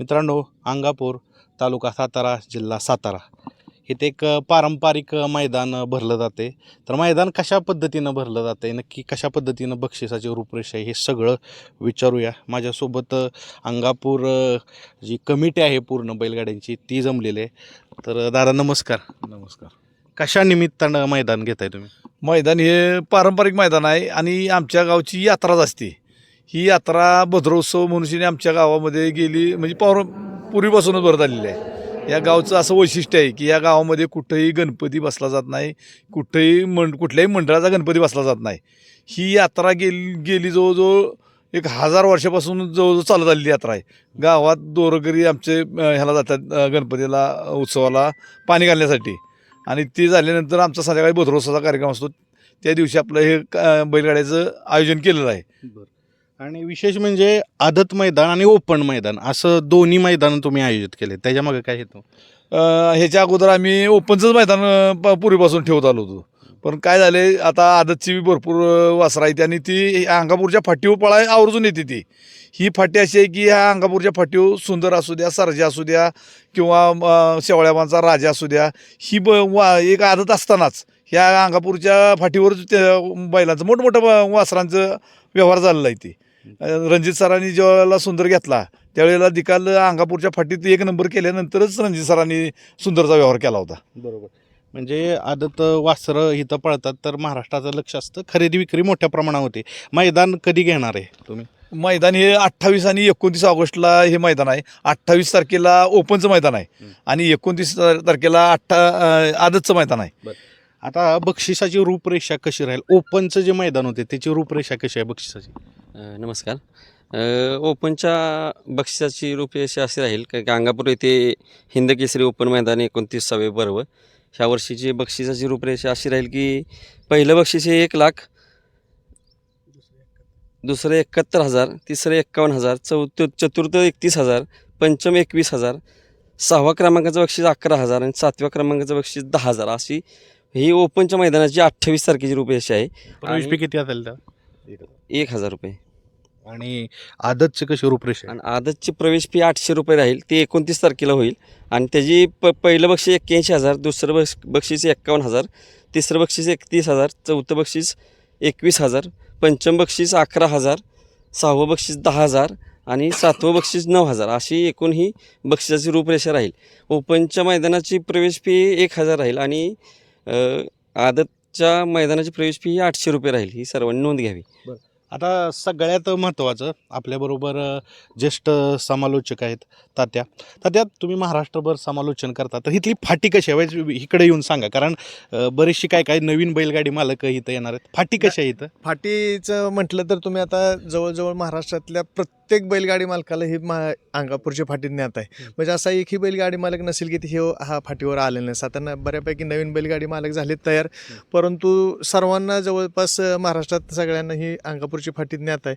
मित्रांनो अंगापूर तालुका सातारा जिल्हा सातारा. इथे एक पारंपरिक मैदान भरलं जाते. तर मैदान कशा पद्धतीनं भरलं जाते? नक्की कशा पद्धतीनं बक्षिसाची रूपरेषा हे सगळं विचारूया. माझ्यासोबत अंगापूर जी कमिटी आहे पूर्ण बैलगाड्यांची ती जमलेली आहे. तर दादा नमस्कार. नमस्कार. कशा निमित्तानं मैदान घेताय तुम्ही? मैदान हे पारंपरिक मैदान आहे आणि आमच्या गावची यात्राच असते. ही यात्रा भद्रोत्सव म्हणून आमच्या गावामध्ये गेली. म्हणजे पौर पूर्वीपासूनच भरत आलेली आहे. या गावचं असं वैशिष्ट्य आहे की या गावामध्ये कुठंही गणपती बसला जात नाही. कुठंही मंड कुठल्याही मंडळाचा गणपती बसला जात नाही. ही यात्रा गेली गेली जवळजवळ एक हजार वर्षापासून जवळजवळ चालत आलेली यात्रा आहे. गावात दोरगरी आमचे ह्याला जातात गणपतीला उत्सवाला पाणी घालण्यासाठी. आणि ते झाल्यानंतर आमचा संध्याकाळी भद्रोत्सवाचा कार्यक्रम असतो. त्या दिवशी आपलं हे बैलगाड्याचं आयोजन केलेलं आहे. आणि विशेष म्हणजे आदत मैदान आणि ओपन मैदान असं दोन्ही मैदान तुम्ही आयोजित केले. त्याच्यामागे काय येतो ह्याच्या अगोदर आम्ही ओपनचंच मैदान प- पूर्वीपासून ठेवत आलो होतो. पण काय झाले आता आदतची बी भरपूर वासरा येते आणि ती अंगापूरच्या फाटीवर पळाय आवर्जून येते ती. ही फाटी अशी आहे की ह्या अंगापूरच्या फाटीवर सुंदर असू द्या सरजा असू द्या किंवा अ, राजा असू द्या ही ब वा एक आदत असतानाच ह्या अंगापूरच्या फाटीवर त्या बैलांचं मोठमोठं वासरांचं व्यवहार झालेला आहे ती. रणजित सरांनी ज्यावेळेला सुंदर घेतला त्यावेळेला निकाल अंगापूरच्या फाटीत एक नंबर केल्यानंतरच रणजित सरांनी सुंदरचा व्यवहार केला होता. बरोबर. म्हणजे आदत वासरं इथं पळतात तर महाराष्ट्राचं लक्ष असतं. खरेदी विक्री मोठ्या प्रमाणावर होते. मैदान कधी घेणार आहे तुम्ही? मैदान हे अठ्ठावीस आणि एकोणतीस ऑगस्टला हे मैदान आहे. अठ्ठावीस तारखेला ओपनचं मैदान आहे. आणि एकोणतीस तारखेला अठ्ठा आदतचं मैदान आहे. आता बक्षिसाची रूपरेषा कशी राहील? ओपनचं जे मैदान होते त्याची रूपरेषा कशी आहे बक्षिसाची? नमस्कार. ओपनच्या बक्षिसाची रूपरेषा अशी राहील का अंगापूर येथे हिंद केसरी ओपन मैदान एकोणतीसावे पर्व. ह्या वर्षीची बक्षिसाची रूपरेषा अशी राहील की पहिलं बक्षीस हे एक लाख दुसरं एकाहत्तर हजार तिसरं एक्कावन्न हजार चौथ चतुर्थ एकतीस हजार पंचम एकवीस हजार सहावा क्रमांकाचं बक्षीस अकरा हजार आणि सातव्या क्रमांकाचं बक्षीस दहा हजार. अशी ही ओपनच्या मैदानाची अठ्ठावीस तारखेची रूपरेषा आहे. प्रवेश फी किती असेल एक हजार रुपये. आणि आदतची कशी रूपरेषा आहे? आणि आदतची प्रवेश फी आठशे रुपये राहील ती एकोणतीस तारखेला होईल. आणि त्याची प पहिलं बक्षीस एक्क्याऐंशी हजार दुसरं बक्ष बक्षीस एक्कावन्न हजार तिसरं बक्षीस एकतीस हजार चौथं बक्षीस एकवीस हजार पंचम बक्षीस अकरा हजार सहावं बक्षीस दहा हजार आणि सातवं बक्षीस नऊ हजार. अशी एकूण ही बक्षिसाची रूपरेषा राहील. ओपनच्या मैदानाची प्रवेश फी एक हजार राहील आणि अ, आदतच्या मैदानाची प्रवेश फी ही आठशे रुपये राहील. ही सर्वांनी नोंद घ्यावी. आता सगळ्यात महत्त्वाचं आपल्याबरोबर ज्येष्ठ समालोचक आहेत तात्या. तात्या तुम्ही महाराष्ट्रभर समालोचन करता तर इथली फाटी कशी आहे? इकडे येऊन सांगा कारण बरीचशी काय काय नवीन बैलगाडी मालक इथं येणार आहेत. फाटी कशी आहे इथं? फाटीचं म्हटलं तर तुम्ही आता जवळजवळ महाराष्ट्रातल्या प्रत्येक बैलगाडी मालकाला ही मा अंगापूरची फाटी ज्ञात आहे. म्हणजे असा एकही बैलगाडी मालक नसेल की हे हा फाटीवर आलेला नाही. साधारण बऱ्यापैकी नवीन बैलगाडी मालक झालेत तयार. परंतु सर्वांना जवळपास महाराष्ट्रात सगळ्यांना ही अंगापूरची फाटी ज्ञात आहे.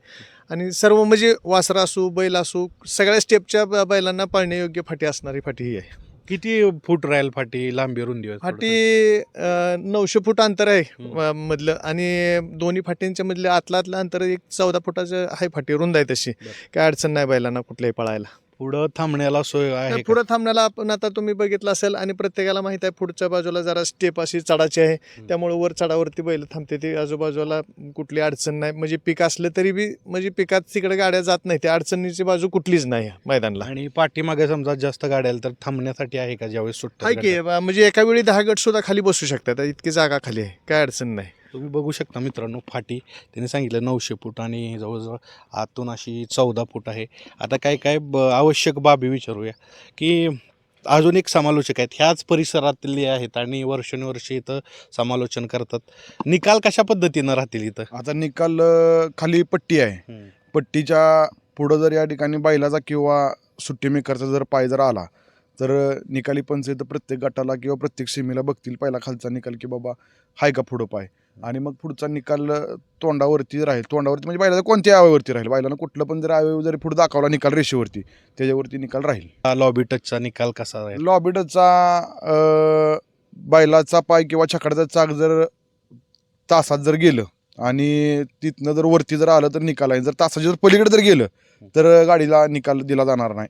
आणि सर्व म्हणजे वासरा असू बैल असू सगळ्या स्टेपच्या बैलांना पाळण्यायोग्य फाटी असणारी फाटी ही आहे. किती फूट राहील फाटी लांबी रुंदी फाटी नऊशे फूट अंतर आहे मधलं. आणि दोन्ही फाटींच्या मधले आतलं आतलं अंतर एक चौदा फुटाचं आहे फाटी रुंद आहे तशी. काय अडचण नाही बैलांना कुठल्याही पळायला. पुढं थांबण्याला सोय आहे? पुढं थांबण्याला आपण आता तुम्ही बघितलं असेल आणि प्रत्येकाला माहीत आहे पुढच्या बाजूला जरा स्टेप अशी चढाची आहे. त्यामुळे वर चढावरती बैल थांबते. ती आजूबाजूला कुठली अडचण नाही. म्हणजे पीक असलं तरी बी म्हणजे पिकात तिकडे गाड्या जात नाही त्या अडचणीची बाजू कुठलीच नाही मैदानला. आणि पाठीमागे समजा जास्त गाड्या तर थांबण्यासाठी आहे का ज्यावेळेस सुट्ट्या आहे की म्हणजे एका वेळी दहा गट सुद्धा खाली बसू शकतात. इतकी जागा खाली आहे. काय अडचण नाही. तुम्ही बघू शकता मित्रांनो फाटी. त्यांनी सांगितलं नऊशे फूट आणि जवळजवळ आतून अशी चौदा फूट आहे. आता काय काय ब आवश्यक बाबी विचारूया की अजून एक समालोचक आहेत. ह्याच परिसरातले आहेत आणि वर्षानुवर्षे इथं समालोचन करतात. निकाल कशा पद्धतीनं राहतील इथं? आता निकाल अ, खाली पट्टी आहे. हम्म. पट्टीच्या पुढं जर या ठिकाणी बैलाचा किंवा सुट्टी मेकरचा जर पाय जर आला तर निकाली पंचायत प्रत्येक गटाला किंवा प्रत्येक सीमेला बघतील पहिला खालचा निकाल की बाबा हाय का पुढं पाय. आणि मग पुढचा निकाल तोंडावरती राहील. तोंडावरती म्हणजे बैलाचा कोणत्या अवयवरती राहील. बैलानं कुठलं पण जर अवयव जरी पुढे दाखवला निकाल रेषेवरती त्याच्यावरती निकाल राहील. लॉबी टचचा निकाल कसा राहील? लॉबिडचा बैलाचा पाय किंवा छकड्याचा चाक जर तासात जर गेलं आणि तिथनं जर वरती जर आलं तर निकाल आहे. जर तासाच्या जर पलीकडे जर गेलं तर गाडीला निकाल दिला जाणार नाही.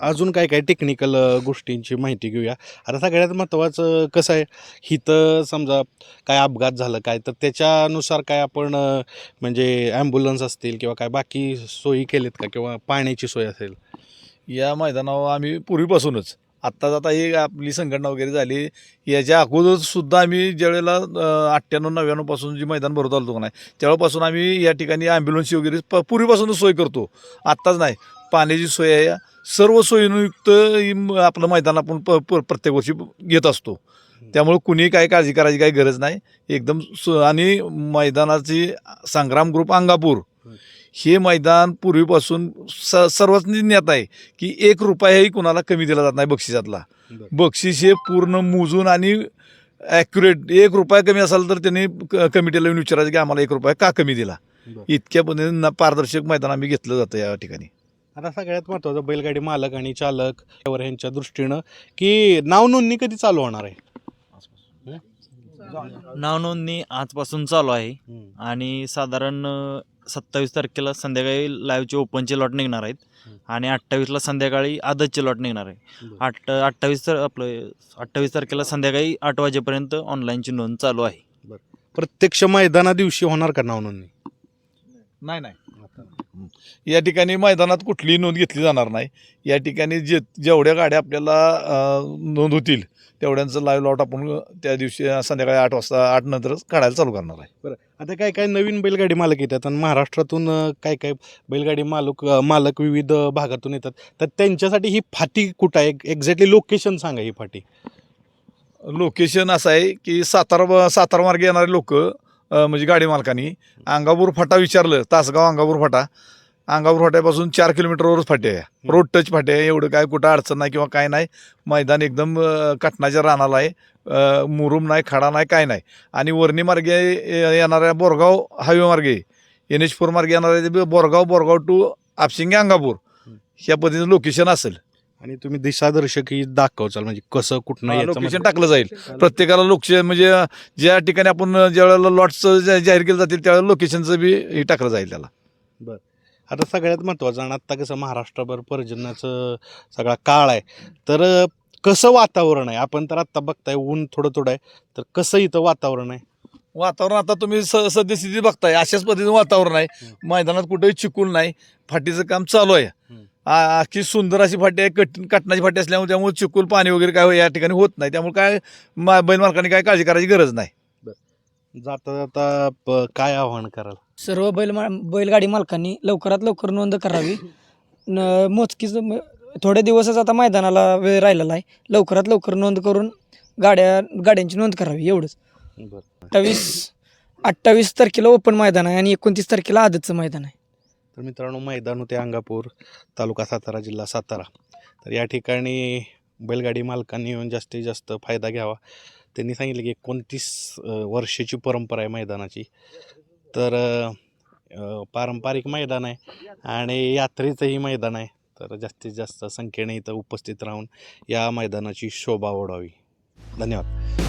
अजून काय काय टेक्निकल गोष्टींची माहिती घेऊया. आता सगळ्यात महत्त्वाचं कसं आहे हिथं समजा काय अपघात झालं काय तर त्याच्यानुसार काय आपण म्हणजे ॲम्ब्युलन्स असतील किंवा काय बाकी सोयी केलेत का किंवा पाण्याची सोय असेल? या मैदानावर आम्ही पूर्वीपासूनच. आत्ताच आता ही आपली संघटना वगैरे झाली याच्या अगोदरसुद्धा आम्ही ज्यावेळेला अठ्ठ्याण्णव नव्याण्णवपासून जी मैदान भरत आलो का नाही त्यावेळेपासून आम्ही या ठिकाणी ॲम्ब्युलन्सची वगैरे प पूर्वीपासूनच सोय करतो. आत्ताच नाही. पाण्याची सोय आहे. सर्व सोयीनुयुक्त ही आपलं मैदान आपण प प- प्रत्येक वर्षी घेत असतो. त्यामुळे कुणी काही काळजी करायची काही गरज नाही. एकदम सु आणि मैदानाची संग्राम ग्रुप अंगापूर हे मैदान पूर्वीपासून स सर्वच ज्ञात आहे की एक रुपयाही कुणाला कमी दिला जात नाही बक्षिसातला. बक्षीस हे पूर्ण मोजून आणि ॲक्युरेट एक रुपया कमी असेल तर त्यांनी क- कमिटीला येऊन विचारायचं की आम्हाला एक रुपया का कमी दिला. इतक्या पद्धतीने पारदर्शक मैदान आम्ही घेतलं जातं या ठिकाणी. आता सगळ्यात महत्त्वाचं बैलगाडी मालक आणि चालक यावर ह्यांच्या दृष्टीनं की नाव नोंदणी कधी चालू होणार आहे? नाव नोंदणी आजपासून चालू आहे. आणि साधारण सत्तावीस तारखेला संध्याकाळी लाईव्हचे ओपनचे लॉट निघणार आहेत. आणि अठ्ठावीसला संध्याकाळी आदतचे लॉट निघणार आहे. बरं. आठ अठ्ठावीस तर आपलं अठ्ठावीस तारखेला संध्याकाळी आठ वाजेपर्यंत ऑनलाईनची नोंद चालू आहे. प्रत्यक्ष मैदाना दिवशी होणार का नाव नोंदणी? नाही नाही. या ठिकाणी मैदानात कुठलीही नोंद घेतली जाणार नाही. या ठिकाणी जे जेवढ्या गाड्या आपल्याला नोंद होतील तेवढ्यांचं लाईव्ह लॉट आपण त्या दिवशी संध्याकाळी आठ वाजता आठ नंतरच काढायला चालू करणार आहे. आता काय काय नवीन बैलगाडी मालक येतात आणि महाराष्ट्रातून काय काय बैलगाडी मालक मालक विविध भागातून येतात. तर त्यांच्यासाठी ही फाटी कुठं आहे? एक्झॅक्टली लोकेशन सांगा ही फाटी. लोकेशन असं आहे की सातारा सातारा मार्गे येणारे लोक म्हणजे गाडी मालकांनी अंगापूर फाटा विचारलं तासगाव अंगापूर फाटा. अंगापूर फाट्यापासून चार किलोमीटरवरच फाटी आहे. रोड टच फाटी आहे. एवढं काय कुठं अडचण नाही किंवा काय नाही. मैदान एकदम कटनाच्या रानाला आहे. मुरुम नाही खडा नाही काय नाही. आणि वर्णी मार्गे येणाऱ्या बोरगाव हायवे मार्गे एन एच फोर मार्गे येणाऱ्या ते बोरगाव बोरगाव टू आपशिंगे अंगापूर. ह्या पद्धतीचं लोकेशन असेल. आणि तुम्ही दिशादर्शक ही दाखवचाल म्हणजे कसं कुठनं लोकेशन म्हणजे- टाकलं जाईल. प्रत्येकाला लोकेशन म्हणजे ज्या ठिकाणी आपण ज्या वेळेला लॉट्सचं जा- जाहीर केलं जातील त्यावेळेला लोकेशनचं बी हे टाकलं जाईल त्याला. आता सगळ्यात महत्त्वाचं आणि आत्ता कसं महाराष्ट्रभर पर्जन्याचं सगळा काळ आहे तर अ, कसं वातावरण आहे? आपण तर आत्ता बघताय ऊन थोडं थोडं आहे तर कसं इथं वातावरण आहे? वातावरण आता तुम्ही स सद्यस्थिती बघताय अशाच पद्धतीचं वातावरण आहे. मैदानात कुठेही चिकून नाही फाटीचं काम चालू आहे. आ- अख्खी सुंदर अशी फाटी आहे कट कटनाची फाटी असल्यामुळे त्यामुळे चिकूल पाणी वगैरे काय या ठिकाणी होत नाही. त्यामुळे काय मा- बैल मालकांनी काय काळजी करायची गरज नाही. जाता जाता प- काय आव्हान कराल? सर्व बैल मा बैलगाडी मालकांनी लवकरात लवकर नोंद करावी. न मोजकीच म- थोडे दिवसच आता मैदानाला वेळ राहिलेला आहे. लवकरात लवकर नोंद करून गाड्या गाड्यांची नोंद करावी एवढंच. अठ्ठावीस अठ्ठावीस तारखेला ओपन मैदान आहे आणि एकोणतीस तारखेला आदतचं मैदान आहे. तर मित्रांनो मैदान होते अंगापूर तालुका सातारा जिल्हा सातारा. तर या ठिकाणी बैलगाडी मालकांनी येऊन जास्तीत जास्त फायदा घ्यावा. त्यांनी सांगितलं की एकोणतीस वर्षाची परंपरा आहे मैदानाची. तर पारंपरिक मैदान आहे आणि यात्रेचंही मैदान आहे. तर जास्तीत जास्त संख्येने इथं उपस्थित राहून या मैदानाची शोभा ओढावी. धन्यवाद.